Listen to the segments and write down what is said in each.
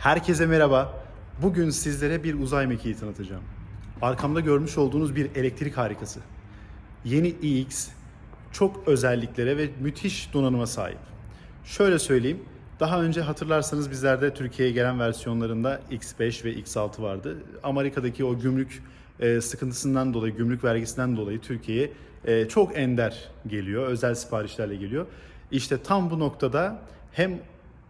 Herkese merhaba. Bugün sizlere bir uzay mekiği tanıtacağım. Arkamda görmüş olduğunuz bir elektrik harikası. Yeni iX çok özelliklere ve müthiş donanıma sahip. Şöyle söyleyeyim, daha önce hatırlarsanız bizlerde Türkiye'ye gelen versiyonlarında X5 ve X6 vardı. Amerika'daki o gümrük e, sıkıntısından dolayı, gümrük vergisinden dolayı Türkiye'ye e, çok ender geliyor, özel siparişlerle geliyor. İşte tam bu noktada hem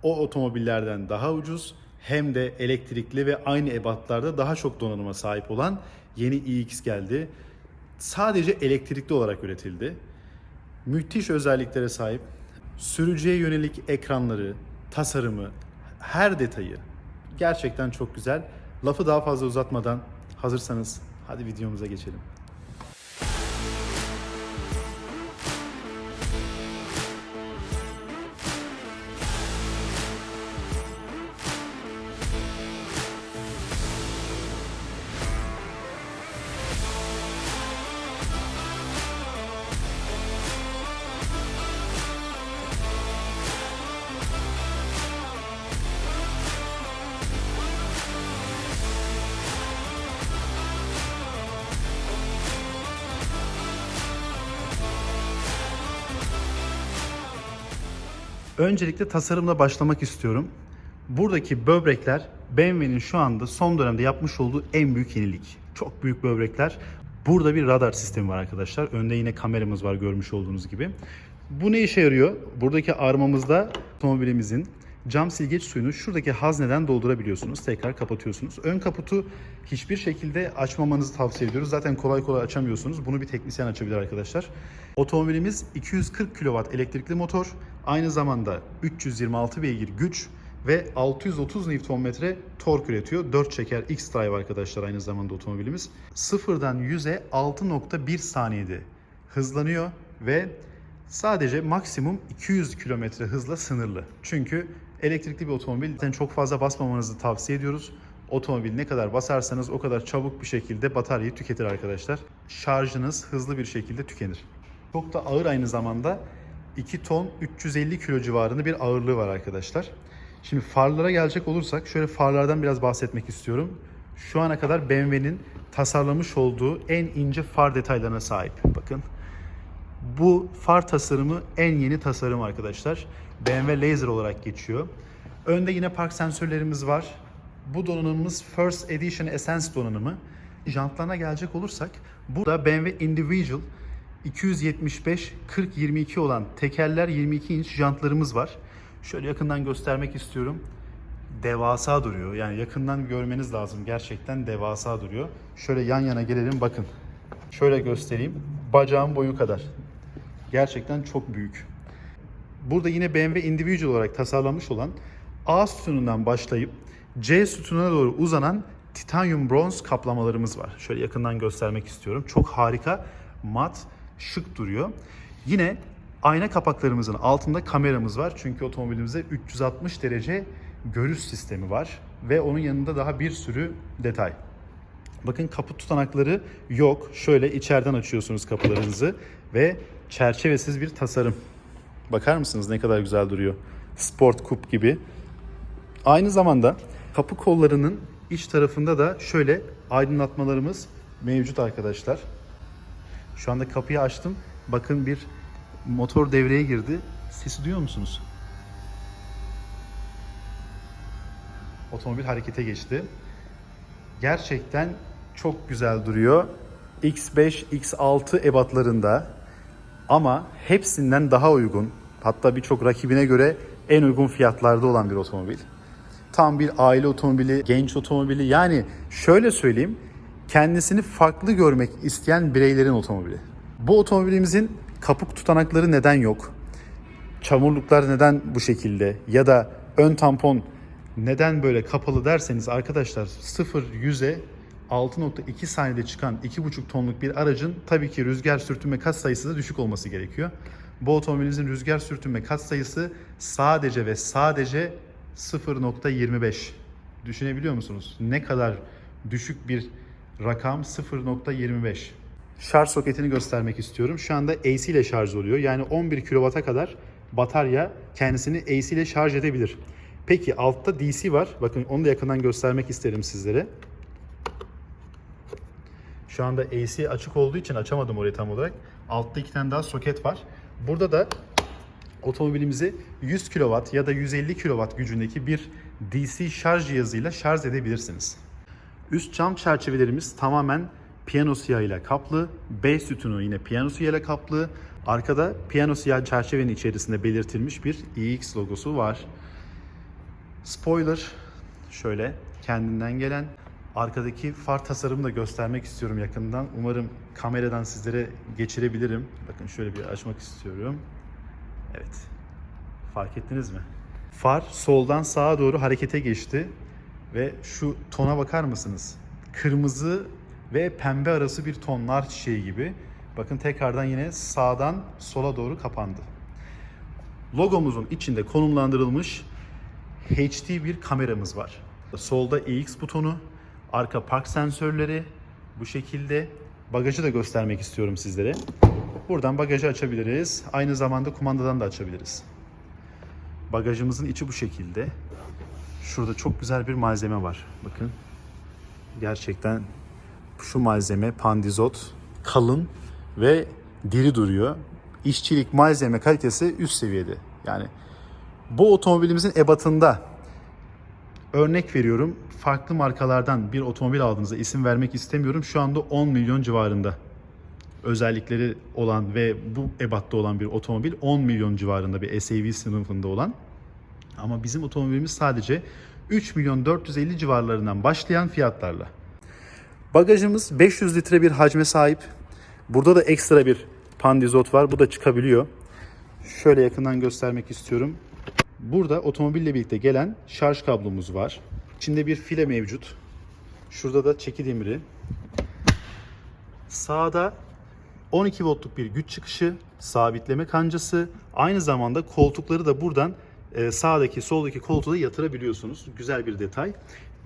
o otomobillerden daha ucuz hem de elektrikli ve aynı ebatlarda daha çok donanıma sahip olan yeni iX geldi. Sadece elektrikli olarak üretildi. Müthiş özelliklere sahip. Sürücüye yönelik ekranları, tasarımı, her detayı gerçekten çok güzel. Lafı daha fazla uzatmadan hazırsanız hadi videomuza geçelim. Öncelikle tasarımla başlamak istiyorum. Buradaki böbrekler BMW'nin şu anda son dönemde yapmış olduğu en büyük yenilik. Çok büyük böbrekler. Burada bir radar sistemi var arkadaşlar. Önde yine kameramız var görmüş olduğunuz gibi. Bu ne işe yarıyor? Buradaki armamızda otomobilimizin cam silgeç suyunu şuradaki hazneden doldurabiliyorsunuz. Tekrar kapatıyorsunuz. Ön kaputu hiçbir şekilde açmamanızı tavsiye ediyoruz. Zaten kolay kolay açamıyorsunuz. Bunu bir teknisyen açabilir arkadaşlar. Otomobilimiz 240 kW elektrikli motor. Aynı zamanda 326 beygir güç ve 630 Nm tork üretiyor. 4 çeker X-Drive arkadaşlar aynı zamanda otomobilimiz. Sıfırdan 100'e 6.1 saniyede hızlanıyor ve sadece maksimum 200 km hızla sınırlı. Çünkü elektrikli bir otomobil zaten çok fazla basmamanızı tavsiye ediyoruz. Otomobil ne kadar basarsanız o kadar çabuk bir şekilde bataryayı tüketir arkadaşlar. Şarjınız hızlı bir şekilde tükenir. Çok da ağır aynı zamanda 2 ton 350 kilo civarında bir ağırlığı var arkadaşlar. Şimdi farlara gelecek olursak şöyle farlardan biraz bahsetmek istiyorum. Şu ana kadar BMW'nin tasarlamış olduğu en ince far detaylarına sahip. Bakın bu far tasarımı en yeni tasarım arkadaşlar. BMW Laser olarak geçiyor. Önde yine park sensörlerimiz var. Bu donanımımız First Edition Essence donanımı. Jantlarına gelecek olursak burada BMW Individual 275 40 22 olan tekerler 22 inç jantlarımız var. Şöyle yakından göstermek istiyorum. Devasa duruyor. Yani yakından görmeniz lazım. Gerçekten devasa duruyor. Şöyle yan yana gelelim bakın. Şöyle göstereyim. Bacağım boyu kadar. Gerçekten çok büyük. Burada yine BMW Individual olarak tasarlanmış olan A sütunundan başlayıp C sütununa doğru uzanan titanyum bronz kaplamalarımız var. Şöyle yakından göstermek istiyorum. Çok harika, mat, şık duruyor. Yine ayna kapaklarımızın altında kameramız var. Çünkü otomobilimizde 360 derece görüş sistemi var ve onun yanında daha bir sürü detay. Bakın kaput tutanakları yok. Şöyle içeriden açıyorsunuz kapılarınızı ve çerçevesiz bir tasarım. Bakar mısınız ne kadar güzel duruyor. Sport kup gibi. Aynı zamanda kapı kollarının iç tarafında da şöyle aydınlatmalarımız mevcut arkadaşlar. Şu anda kapıyı açtım. Bakın bir motor devreye girdi. Sesi duyuyor musunuz? Otomobil harekete geçti. Gerçekten çok güzel duruyor. X5, X6 ebatlarında ama hepsinden daha uygun. Hatta birçok rakibine göre en uygun fiyatlarda olan bir otomobil. Tam bir aile otomobili, genç otomobili. Yani şöyle söyleyeyim, kendisini farklı görmek isteyen bireylerin otomobili. Bu otomobilimizin kapuk tutanakları neden yok? Çamurluklar neden bu şekilde? Ya da ön tampon neden böyle kapalı derseniz arkadaşlar 0 100'e 6.2 saniyede çıkan 2.5 tonluk bir aracın tabii ki rüzgar sürtünme kat sayısı da düşük olması gerekiyor. Bu otomobilimizin rüzgar sürtünme kat sayısı sadece ve sadece 0.25. Düşünebiliyor musunuz? Ne kadar düşük bir rakam 0.25. Şarj soketini göstermek istiyorum. Şu anda AC ile şarj oluyor. Yani 11 kW'a kadar batarya kendisini AC ile şarj edebilir. Peki altta DC var. Bakın onu da yakından göstermek isterim sizlere. Şu anda AC açık olduğu için açamadım orayı tam olarak. Altta iki tane daha soket var. Burada da otomobilimizi 100 kW ya da 150 kW gücündeki bir DC şarj cihazıyla şarj edebilirsiniz. Üst cam çerçevelerimiz tamamen piyano siyahıyla kaplı. B sütunu yine piyano siyahıyla kaplı. Arkada piyano siyah çerçevenin içerisinde belirtilmiş bir iX logosu var. Spoiler şöyle kendinden gelen. Arkadaki far tasarımını da göstermek istiyorum yakından. Umarım kameradan sizlere geçirebilirim. Bakın şöyle bir açmak istiyorum. Evet. Fark ettiniz mi? Far soldan sağa doğru harekete geçti ve şu tona bakar mısınız? Kırmızı ve pembe arası bir ton nar çiçeği gibi. Bakın tekrardan yine sağdan sola doğru kapandı. Logomuzun içinde konumlandırılmış HD bir kameramız var. Solda EX butonu, arka park sensörleri bu şekilde. Bagajı da göstermek istiyorum sizlere. Buradan bagajı açabiliriz. Aynı zamanda kumandadan da açabiliriz. Bagajımızın içi bu şekilde. Şurada çok güzel bir malzeme var. Bakın. Gerçekten şu malzeme pandizot kalın ve diri duruyor. İşçilik malzeme kalitesi üst seviyede. Yani bu otomobilimizin ebatında örnek veriyorum farklı markalardan bir otomobil aldığınızda isim vermek istemiyorum. Şu anda 10 milyon civarında özellikleri olan ve bu ebatta olan bir otomobil 10 milyon civarında bir SUV sınıfında olan. Ama bizim otomobilimiz sadece 3 milyon 450 civarlarından başlayan fiyatlarla. Bagajımız 500 litre bir hacme sahip. Burada da ekstra bir pandizot var. Bu da çıkabiliyor. Şöyle yakından göstermek istiyorum. Burada otomobille birlikte gelen şarj kablomuz var. İçinde bir file mevcut. Şurada da çeki demiri. Sağda 12 voltluk bir güç çıkışı, sabitleme kancası. Aynı zamanda koltukları da buradan e, sağdaki soldaki koltuğa yatırabiliyorsunuz. Güzel bir detay.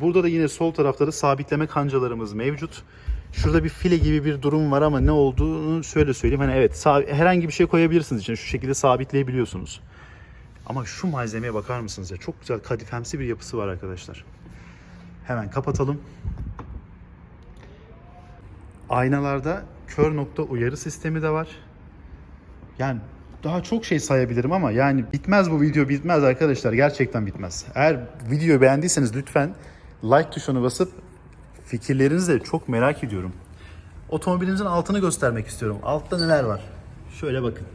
Burada da yine sol tarafta da sabitleme kancalarımız mevcut. Şurada bir file gibi bir durum var ama ne olduğunu şöyle söyleyeyim. Hani evet herhangi bir şey koyabilirsiniz için şu şekilde sabitleyebiliyorsunuz. Ama şu malzemeye bakar mısınız ya? Çok güzel kadifemsi bir yapısı var arkadaşlar. Hemen kapatalım. Aynalarda kör nokta uyarı sistemi de var. Yani daha çok şey sayabilirim ama yani bitmez bu video bitmez arkadaşlar gerçekten bitmez. Eğer videoyu beğendiyseniz lütfen like tuşuna basıp fikirlerinizi de çok merak ediyorum. Otomobilimizin altını göstermek istiyorum. Altta neler var? Şöyle bakın.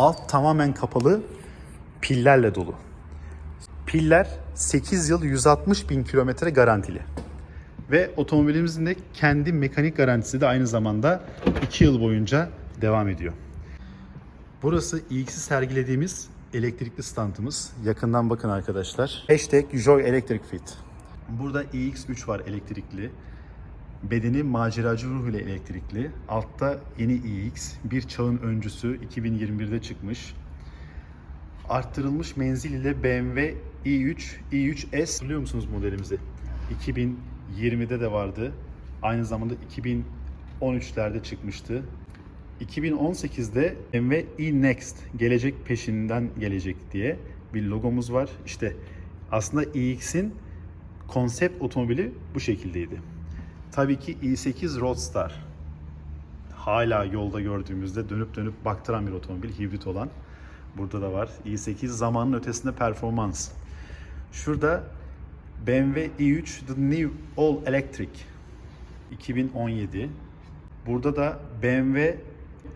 Alt tamamen kapalı, pillerle dolu. Piller 8 yıl 160 bin kilometre garantili. Ve otomobilimizin de kendi mekanik garantisi de aynı zamanda 2 yıl boyunca devam ediyor. Burası iX'i sergilediğimiz elektrikli standımız. Yakından bakın arkadaşlar. Hashtag Joy Electric Fit. Burada iX3 var elektrikli. Bedeni maceracı ruh ile elektrikli. Altta yeni iX. Bir çağın öncüsü 2021'de çıkmış. Arttırılmış menzil ile BMW i3, i3S hatırlıyor musunuz modelimizi? 2020'de de vardı. Aynı zamanda 2013'lerde çıkmıştı. 2018'de BMW e-Next gelecek peşinden gelecek diye bir logomuz var. İşte aslında iX'in konsept otomobili bu şekildeydi. Tabii ki i8 Roadster hala yolda gördüğümüzde dönüp dönüp baktıran bir otomobil hibrit olan. Burada da var. i8 zamanın ötesinde performans. Şurada BMW i3 The New All Electric 2017. Burada da BMW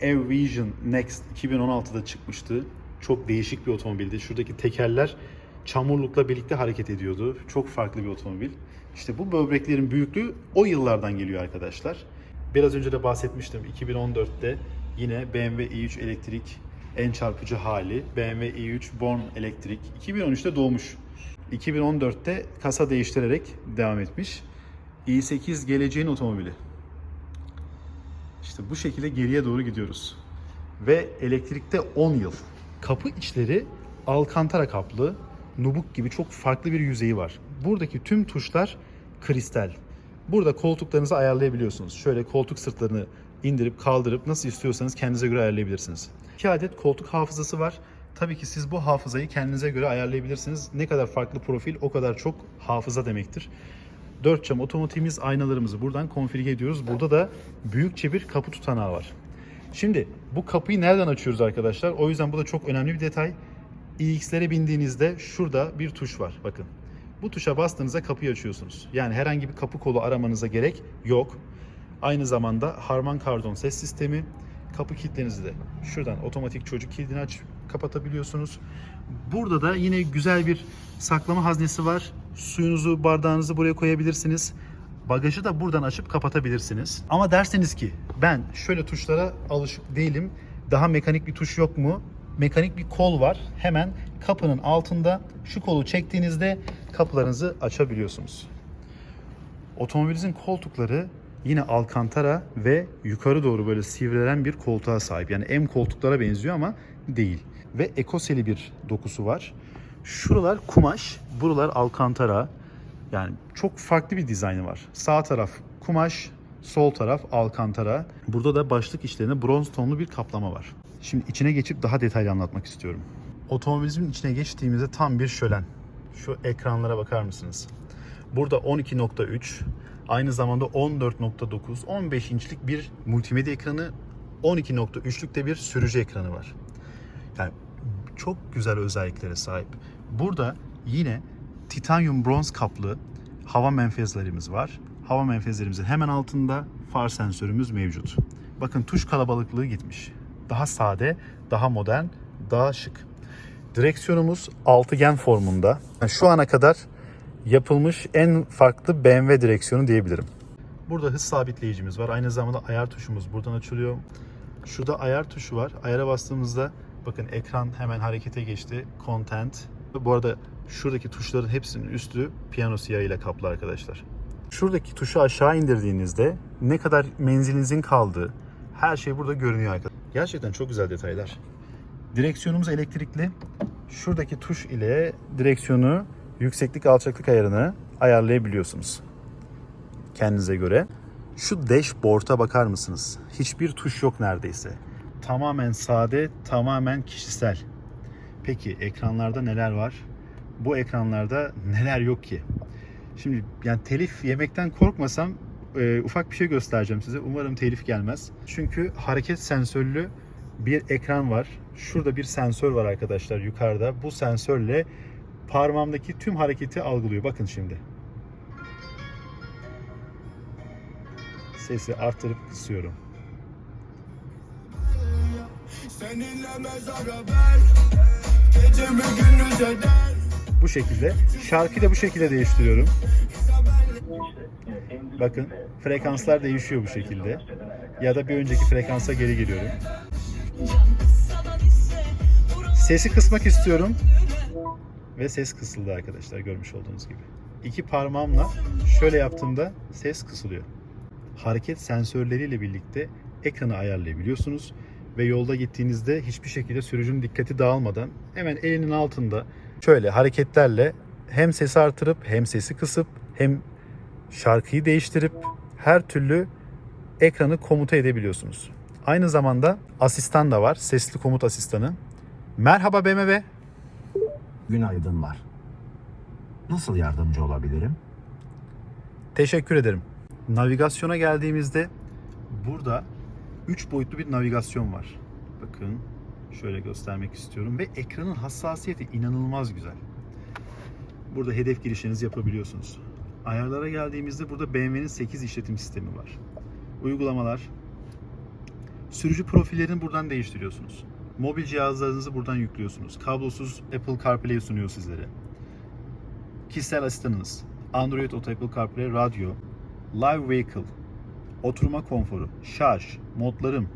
E-Vision Next 2016'da çıkmıştı. Çok değişik bir otomobildi. Şuradaki tekerler çamurlukla birlikte hareket ediyordu. Çok farklı bir otomobil. İşte bu böbreklerin büyüklüğü o yıllardan geliyor arkadaşlar. Biraz önce de bahsetmiştim. 2014'te yine BMW i3 elektrik en çarpıcı hali. BMW i3 Born Electric. 2013'te doğmuş. 2014'te kasa değiştirerek devam etmiş. i8 geleceğin otomobili. İşte bu şekilde geriye doğru gidiyoruz. Ve elektrikte 10 yıl. Kapı içleri alkantara kaplı, nubuk gibi çok farklı bir yüzeyi var. Buradaki tüm tuşlar kristal. Burada koltuklarınızı ayarlayabiliyorsunuz. Şöyle koltuk sırtlarını indirip kaldırıp nasıl istiyorsanız kendinize göre ayarlayabilirsiniz. 2 adet koltuk hafızası var. Tabii ki siz bu hafızayı kendinize göre ayarlayabilirsiniz. Ne kadar farklı profil o kadar çok hafıza demektir. 4 cam otomatiğimiz aynalarımızı buradan konfigüre ediyoruz. Burada da büyükçe bir kapı tutanağı var. Şimdi bu kapıyı nereden açıyoruz arkadaşlar? O yüzden bu da çok önemli bir detay. iX'lere bindiğinizde şurada bir tuş var. Bakın. Bu tuşa bastığınızda kapıyı açıyorsunuz. Yani herhangi bir kapı kolu aramanıza gerek yok. Aynı zamanda Harman Kardon ses sistemi. Kapı kilitlerinizi de şuradan otomatik çocuk kilidini aç kapatabiliyorsunuz. Burada da yine güzel bir saklama haznesi var. Suyunuzu, bardağınızı buraya koyabilirsiniz. Bagajı da buradan açıp kapatabilirsiniz. Ama derseniz ki ben şöyle tuşlara alışık değilim. Daha mekanik bir tuş yok mu? Mekanik bir kol var. Hemen kapının altında şu kolu çektiğinizde kapılarınızı açabiliyorsunuz. Otomobilinizin koltukları yine alkantara ve yukarı doğru böyle sivrelen bir koltuğa sahip. Yani M koltuklara benziyor ama değil. Ve ekoseli bir dokusu var. Şuralar kumaş, buralar alkantara. Yani çok farklı bir dizaynı var. Sağ taraf kumaş, sol taraf alkantara. Burada da başlık işlerine bronz tonlu bir kaplama var. Şimdi içine geçip daha detaylı anlatmak istiyorum. Otomobilimizin içine geçtiğimizde tam bir şölen. Şu ekranlara bakar mısınız? Burada 12.3, aynı zamanda 14.9, 15 inçlik bir multimedya ekranı, 12.3'lük de bir sürücü ekranı var. Yani çok güzel özelliklere sahip. Burada yine titanyum bronz kaplı hava menfezlerimiz var. Hava menfezlerimizin hemen altında far sensörümüz mevcut. Bakın tuş kalabalıklığı gitmiş. Daha sade, daha modern, daha şık. Direksiyonumuz altıgen formunda. Şu ana kadar yapılmış en farklı BMW direksiyonu diyebilirim. Burada hız sabitleyicimiz var. Aynı zamanda ayar tuşumuz buradan açılıyor. Şurada ayar tuşu var. Ayara bastığımızda bakın ekran hemen harekete geçti. Content. Bu arada şuradaki tuşların hepsinin üstü piyano siyahıyla kaplı arkadaşlar. Şuradaki tuşu aşağı indirdiğinizde ne kadar menzilinizin kaldığı her şey burada görünüyor arkadaşlar. Gerçekten çok güzel detaylar. Direksiyonumuz elektrikli. Şuradaki tuş ile direksiyonu yükseklik alçaklık ayarını ayarlayabiliyorsunuz. Kendinize göre. Şu dashboard'a bakar mısınız? Hiçbir tuş yok neredeyse. Tamamen sade, tamamen kişisel. Peki ekranlarda neler var? Bu ekranlarda neler yok ki? Şimdi yani telif yemekten korkmasam e, ufak bir şey göstereceğim size. Umarım telif gelmez. Çünkü hareket sensörlü bir ekran var. Şurada bir sensör var arkadaşlar yukarıda. Bu sensörle parmağımdaki tüm hareketi algılıyor. Bakın şimdi. Sesi arttırıp kısıyorum. Bu şekilde. Şarkıyı da bu şekilde değiştiriyorum. Bakın frekanslar değişiyor bu şekilde. Ya da bir önceki frekansa geri geliyorum. Sesi kısmak istiyorum. Ve ses kısıldı arkadaşlar görmüş olduğunuz gibi. İki parmağımla şöyle yaptığımda ses kısılıyor. Hareket sensörleriyle birlikte ekranı ayarlayabiliyorsunuz. Ve yolda gittiğinizde hiçbir şekilde sürücünün dikkati dağılmadan hemen elinin altında şöyle hareketlerle hem sesi artırıp hem sesi kısıp hem şarkıyı değiştirip her türlü ekranı komuta edebiliyorsunuz. Aynı zamanda asistan da var. Sesli komut asistanı. Merhaba BMW. Günaydınlar. Nasıl yardımcı olabilirim? Teşekkür ederim. Navigasyona geldiğimizde burada 3 boyutlu bir navigasyon var. Bakın şöyle göstermek istiyorum ve ekranın hassasiyeti inanılmaz güzel. Burada hedef girişinizi yapabiliyorsunuz. Ayarlara geldiğimizde burada BMW'nin 8 işletim sistemi var. Uygulamalar, sürücü profillerini buradan değiştiriyorsunuz. Mobil cihazlarınızı buradan yüklüyorsunuz. Kablosuz Apple CarPlay sunuyor sizlere. Kişisel asistanınız, Android Auto, Apple CarPlay, radyo, Live Vehicle, oturma konforu, şarj, modlarım.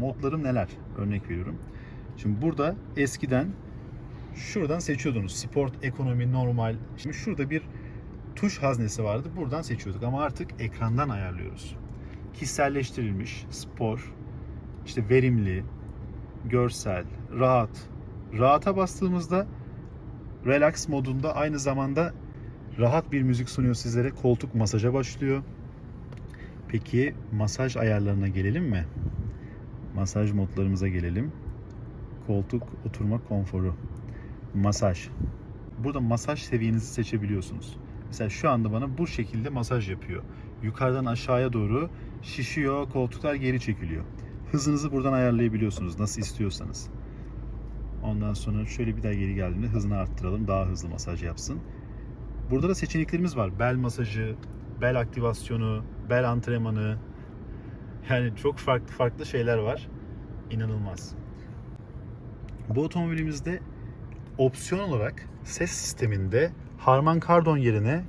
Modlarım neler? Örnek veriyorum. Şimdi burada eskiden şuradan seçiyordunuz. Sport, ekonomi, normal. Şimdi şurada bir tuş haznesi vardı. Buradan seçiyorduk ama artık ekrandan ayarlıyoruz. Kişiselleştirilmiş, spor, işte verimli, görsel, rahat. Rahata bastığımızda relax modunda aynı zamanda rahat bir müzik sunuyor sizlere. Koltuk masaja başlıyor. Peki masaj ayarlarına gelelim mi? Masaj modlarımıza gelelim. Koltuk oturma konforu. Masaj. Burada masaj seviyenizi seçebiliyorsunuz. Mesela şu anda bana bu şekilde masaj yapıyor. Yukarıdan aşağıya doğru şişiyor, koltuklar geri çekiliyor. Hızınızı buradan ayarlayabiliyorsunuz nasıl istiyorsanız. Ondan sonra şöyle bir daha geri geldiğinde hızını arttıralım. Daha hızlı masaj yapsın. Burada da seçeneklerimiz var. Bel masajı, bel aktivasyonu, bel antrenmanı. Yani çok farklı farklı şeyler var. İnanılmaz. Bu otomobilimizde opsiyon olarak ses sisteminde Harman Kardon yerine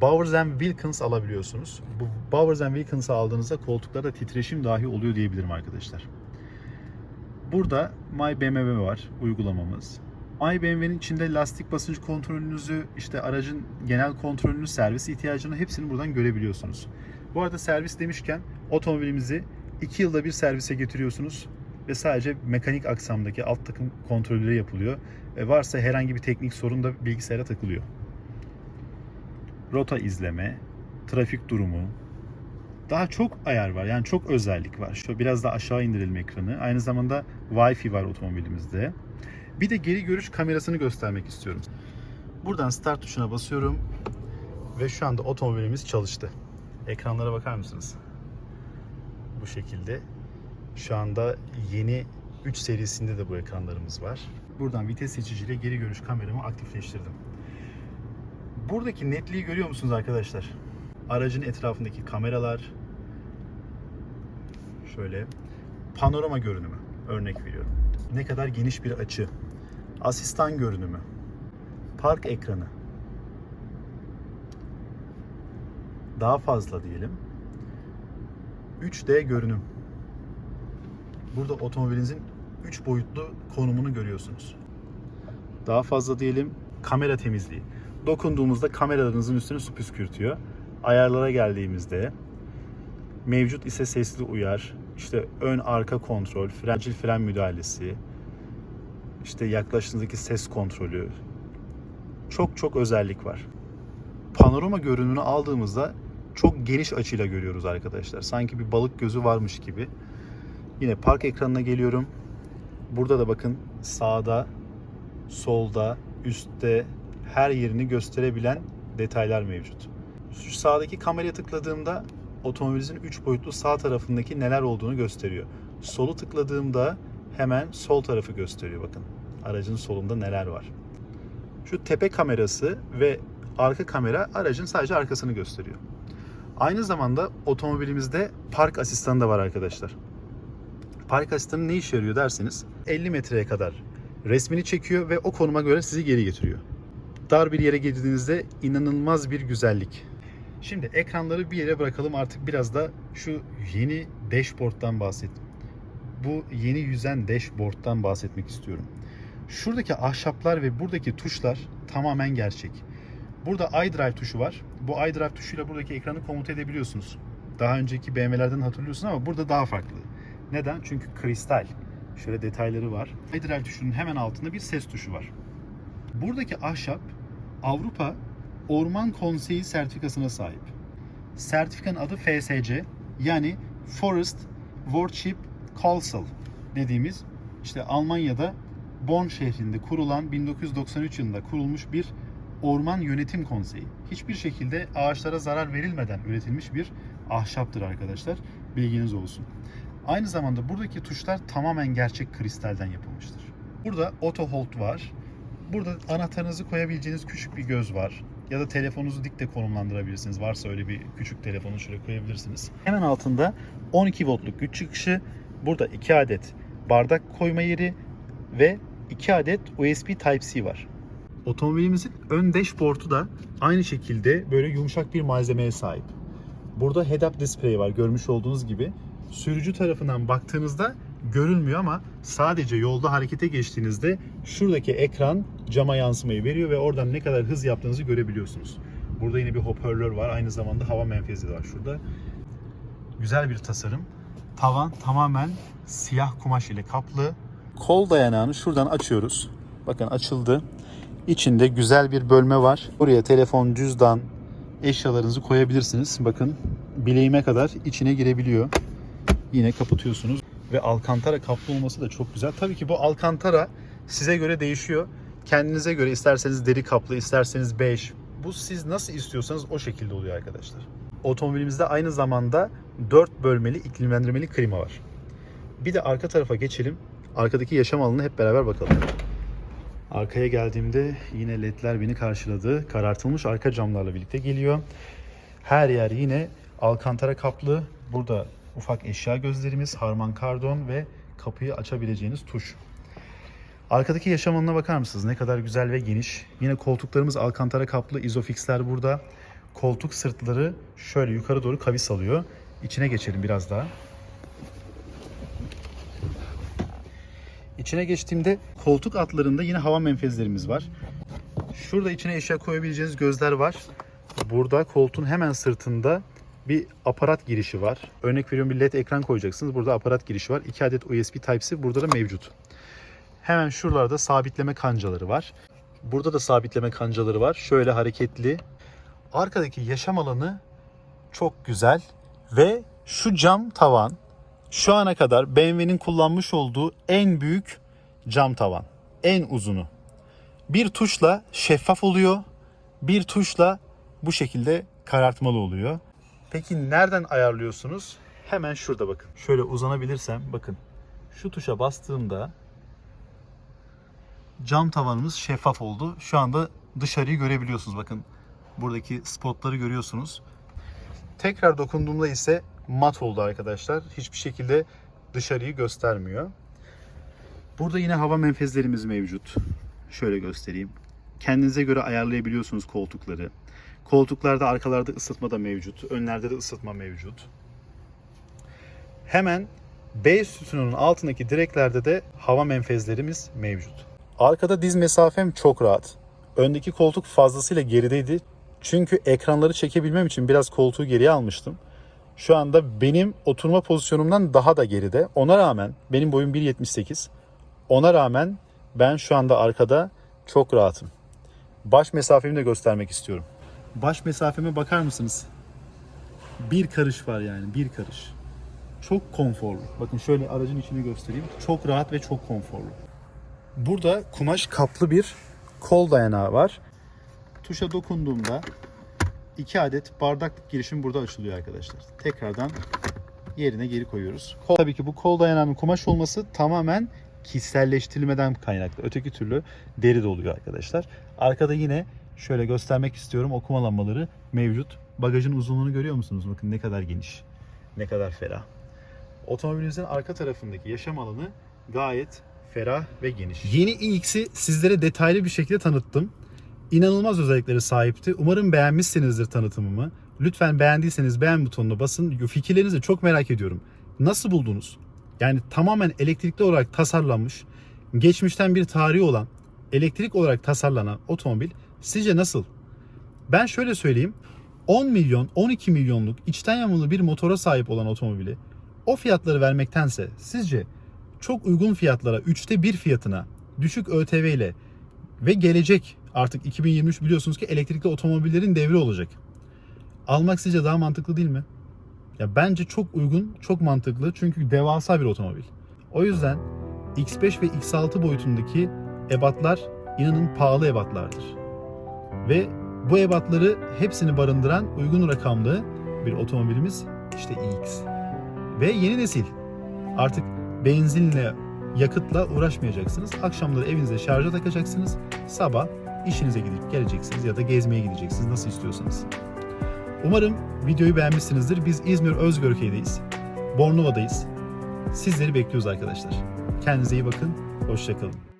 Bowers Wilkins alabiliyorsunuz. Bu Bowers Wilkins'ı aldığınızda koltuklarda titreşim dahi oluyor diyebilirim arkadaşlar. Burada My BMW var uygulamamız. My BMW'nin içinde lastik basınç kontrolünüzü, işte aracın genel kontrolünü, servis ihtiyacını hepsini buradan görebiliyorsunuz. Bu arada servis demişken otomobilimizi 2 yılda bir servise getiriyorsunuz ve sadece mekanik aksamdaki alt takım kontrolleri yapılıyor. Ve varsa herhangi bir teknik sorun da bilgisayara takılıyor. Rota izleme, trafik durumu, daha çok ayar var. Yani çok özellik var. Şu biraz da aşağı indirelim ekranı. Aynı zamanda Wi-Fi var otomobilimizde. Bir de geri görüş kamerasını göstermek istiyorum. Buradan start tuşuna basıyorum ve şu anda otomobilimiz çalıştı. Ekranlara bakar mısınız? Bu şekilde. Şu anda yeni 3 serisinde de bu ekranlarımız var. Buradan vites seçiciyle geri görüş kameramı aktifleştirdim. Buradaki netliği görüyor musunuz arkadaşlar? Aracın etrafındaki kameralar şöyle panorama görünümü örnek veriyorum. Ne kadar geniş bir açı. Asistan görünümü. Park ekranı. Daha fazla diyelim. 3D görünüm. Burada otomobilinizin 3 boyutlu konumunu görüyorsunuz. Daha fazla diyelim kamera temizliği. Dokunduğumuzda kameralarınızın üstünü su püskürtüyor. Ayarlara geldiğimizde mevcut ise sesli uyar, işte ön arka kontrol, frencil fren müdahalesi, işte yaklaştığınızdaki ses kontrolü. Çok çok özellik var. Panorama görünümünü aldığımızda çok geniş açıyla görüyoruz arkadaşlar. Sanki bir balık gözü varmış gibi. Yine park ekranına geliyorum. Burada da bakın sağda, solda, üstte her yerini gösterebilen detaylar mevcut. Şu sağdaki kameraya tıkladığımda otomobilinizin 3 boyutlu sağ tarafındaki neler olduğunu gösteriyor. Solu tıkladığımda hemen sol tarafı gösteriyor bakın. Aracın solunda neler var. Şu tepe kamerası ve arka kamera aracın sadece arkasını gösteriyor. Aynı zamanda otomobilimizde park asistanı da var arkadaşlar. Park asistanı ne işe yarıyor derseniz 50 metreye kadar resmini çekiyor ve o konuma göre sizi geri getiriyor. Dar bir yere girdiğinizde inanılmaz bir güzellik. Şimdi ekranları bir yere bırakalım artık biraz da şu yeni dashboard'dan bahsettim. Bu yeni yüzen dashboard'dan bahsetmek istiyorum. Şuradaki ahşaplar ve buradaki tuşlar tamamen gerçek. Burada iDrive tuşu var. Bu iDrive tuşuyla buradaki ekranı komut edebiliyorsunuz. Daha önceki BMW'lerden hatırlıyorsunuz ama burada daha farklı. Neden? Çünkü kristal. Şöyle detayları var. iDrive tuşunun hemen altında bir ses tuşu var. Buradaki ahşap Avrupa Orman Konseyi sertifikasına sahip. Sertifikanın adı FSC yani Forest Worship Council dediğimiz işte Almanya'da Bonn şehrinde kurulan 1993 yılında kurulmuş bir orman yönetim konseyi. Hiçbir şekilde ağaçlara zarar verilmeden üretilmiş bir ahşaptır arkadaşlar. Bilginiz olsun. Aynı zamanda buradaki tuşlar tamamen gerçek kristalden yapılmıştır. Burada auto hold var. Burada anahtarınızı koyabileceğiniz küçük bir göz var. Ya da telefonunuzu dik de konumlandırabilirsiniz. Varsa öyle bir küçük telefonu şuraya koyabilirsiniz. Hemen altında 12 voltluk güç çıkışı. Burada 2 adet bardak koyma yeri ve 2 adet USB Type-C var. Otomobilimizin ön dashboard'u da aynı şekilde böyle yumuşak bir malzemeye sahip. Burada head-up display var görmüş olduğunuz gibi. Sürücü tarafından baktığınızda görülmüyor ama sadece yolda harekete geçtiğinizde şuradaki ekran cama yansımayı veriyor ve oradan ne kadar hız yaptığınızı görebiliyorsunuz. Burada yine bir hoparlör var. Aynı zamanda hava menfezi var şurada. Güzel bir tasarım. Tavan tamamen siyah kumaş ile kaplı. Kol dayanağını şuradan açıyoruz. Bakın açıldı. İçinde güzel bir bölme var. Buraya telefon, cüzdan, eşyalarınızı koyabilirsiniz. Bakın bileğime kadar içine girebiliyor. Yine kapatıyorsunuz. Ve alkantara kaplı olması da çok güzel. Tabii ki bu alkantara size göre değişiyor. Kendinize göre isterseniz deri kaplı, isterseniz bej. Bu siz nasıl istiyorsanız o şekilde oluyor arkadaşlar. Otomobilimizde aynı zamanda 4 bölmeli iklimlendirmeli klima var. Bir de arka tarafa geçelim. Arkadaki yaşam alanına hep beraber bakalım. Arkaya geldiğimde yine ledler beni karşıladı. Karartılmış arka camlarla birlikte geliyor. Her yer yine alkantara kaplı. Burada ufak eşya gözlerimiz, harman kardon ve kapıyı açabileceğiniz tuş. Arkadaki yaşam alanına bakar mısınız? Ne kadar güzel ve geniş. Yine koltuklarımız alkantara kaplı, izofixler burada. Koltuk sırtları şöyle yukarı doğru kavis alıyor. İçine geçelim biraz daha. İçine geçtiğimde koltuk altlarında yine hava menfezlerimiz var. Şurada içine eşya koyabileceğiniz gözler var. Burada koltuğun hemen sırtında bir aparat girişi var. Örnek veriyorum bir led ekran koyacaksınız. Burada aparat girişi var. 2 adet USB Type-C burada da mevcut. Hemen şuralarda sabitleme kancaları var. Burada da sabitleme kancaları var. Şöyle hareketli. Arkadaki yaşam alanı çok güzel ve şu cam tavan şu ana kadar BMW'nin kullanmış olduğu en büyük cam tavan. En uzunu. Bir tuşla şeffaf oluyor. Bir tuşla bu şekilde karartmalı oluyor. Peki nereden ayarlıyorsunuz? Hemen şurada bakın. Şöyle uzanabilirsem bakın. Şu tuşa bastığımda cam tavanımız şeffaf oldu. Şu anda dışarıyı görebiliyorsunuz bakın. Buradaki spotları görüyorsunuz. Tekrar dokunduğumda ise mat oldu arkadaşlar. Hiçbir şekilde dışarıyı göstermiyor. Burada yine hava menfezlerimiz mevcut. Şöyle göstereyim. Kendinize göre ayarlayabiliyorsunuz koltukları. Koltuklarda arkalarda ısıtma da mevcut. Önlerde de ısıtma mevcut. Hemen B sütununun altındaki direklerde de hava menfezlerimiz mevcut. Arkada diz mesafem çok rahat. Öndeki koltuk fazlasıyla gerideydi. Çünkü ekranları çekebilmem için biraz koltuğu geriye almıştım. Şu anda benim oturma pozisyonumdan daha da geride. Ona rağmen benim boyum 1.78. Ona rağmen ben şu anda arkada çok rahatım. Baş mesafemi de göstermek istiyorum. Baş mesafeme bakar mısınız? Bir karış var yani bir karış. Çok konforlu. Bakın şöyle aracın içini göstereyim. Çok rahat ve çok konforlu. Burada kumaş kaplı bir kol dayanağı var. Tuşa dokunduğumda iki adet bardaklık girişim burada açılıyor arkadaşlar. Tekrardan yerine geri koyuyoruz. Kol, tabii ki bu kol dayanağının kumaş olması tamamen kişiselleştirilmeden kaynaklı. Öteki türlü deri de oluyor arkadaşlar. Arkada yine şöyle göstermek istiyorum okuma lambaları mevcut. Bagajın uzunluğunu görüyor musunuz? Bakın ne kadar geniş, ne kadar ferah. Otomobilinizin arka tarafındaki yaşam alanı gayet ferah ve geniş. Yeni iX'i sizlere detaylı bir şekilde tanıttım. İnanılmaz özelliklere sahipti. Umarım beğenmişsinizdir tanıtımımı. Lütfen beğendiyseniz beğen butonuna basın. Fikirlerinizi çok merak ediyorum. Nasıl buldunuz? Yani tamamen elektrikli olarak tasarlanmış, geçmişten bir tarihi olan, elektrik olarak tasarlanan otomobil sizce nasıl? Ben şöyle söyleyeyim. 10 milyon, 12 milyonluk içten yanmalı bir motora sahip olan otomobili o fiyatları vermektense sizce çok uygun fiyatlara, üçte bir fiyatına, düşük ÖTV ile ve gelecek artık 2023 biliyorsunuz ki elektrikli otomobillerin devri olacak. Almak sizce daha mantıklı değil mi? Ya bence çok uygun, çok mantıklı çünkü devasa bir otomobil. O yüzden X5 ve X6 boyutundaki ebatlar inanın pahalı ebatlardır. Ve bu ebatları hepsini barındıran uygun rakamlı bir otomobilimiz işte iX. Ve yeni nesil. Artık benzinle, yakıtla uğraşmayacaksınız. Akşamları evinize şarja takacaksınız. Sabah işinize gidip geleceksiniz ya da gezmeye gideceksiniz nasıl istiyorsanız. Umarım videoyu beğenmişsinizdir. Biz İzmir Özgörkey'deyiz. Bornova'dayız. Sizleri bekliyoruz arkadaşlar. Kendinize iyi bakın. Hoşçakalın.